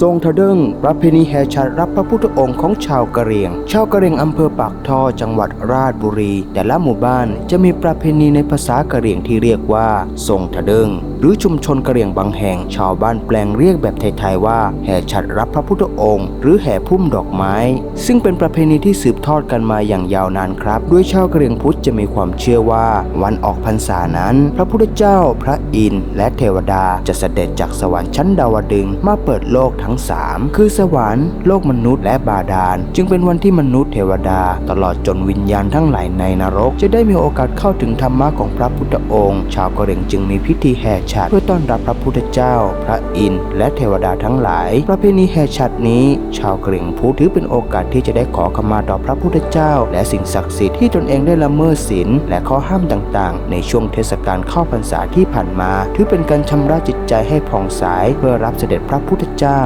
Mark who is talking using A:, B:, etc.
A: ทรงทะเดิงประเพณีแห่ฉัตรรับพระพุทธองค์ของชาวกะเหรี่ยง ชาวกะเหรี่ยงอำเภอปากท่อจังหวัดราชบุรี แต่ละหมู่บ้านจะมีประเพณีในภาษากะเหรี่ยงที่เรียกว่าทรงทะเดิงหรือชุมชนกะเหรี่ยงบางแห่ง ชาวบ้านแปลงเรียกแบบไทยๆว่าแห่ฉัตรรับพระพุทธองค์ หรือแห่พุ่มดอกไม้ ซึ่งเป็นประเพณีที่สืบทอดกันมาอย่างยาวนานครับ ด้วยชาวกะเหรี่ยงพุทธจะมีความเชื่อว่าวันออกพรรษานั้น พระพุทธเจ้า พระอินทร์และเทวดาจะเสด็จจากสวรรค์ชั้นดาวดึงมาเปิดโลกทั้งสามคือสวรรค์โลกมนุษย์และบาดาล จึงเป็นวันที่มนุษย์เทวดา ตลอดจนวิญญาณทั้งหลายในนรก จะได้มีโอกาสเข้าถึงธรรมะของพระพุทธองค์ ชาวกะเหรี่ยงจึงมีพิธีแห่ฉัตรเพื่อต้อนรับพระพุทธเจ้า พระอินทร์และเทวดาทั้งหลาย ประเพณีแห่ฉัตรนี้ ชาวกะเหรี่ยงพุทธถือเป็นโอกาสที่จะได้ขอขมาต่อพระพุทธเจ้า และสิ่งศักดิ์สิทธิ์ที่ตนเองได้ละเมิดศีลและข้อห้ามต่างๆ ในช่วงเทศกาลเข้าพรรษาที่ผ่านมา ถือเป็นการชำระจิตใจให้ผ่องใสเพื่อรับเสด็จพระพุทธเจ้า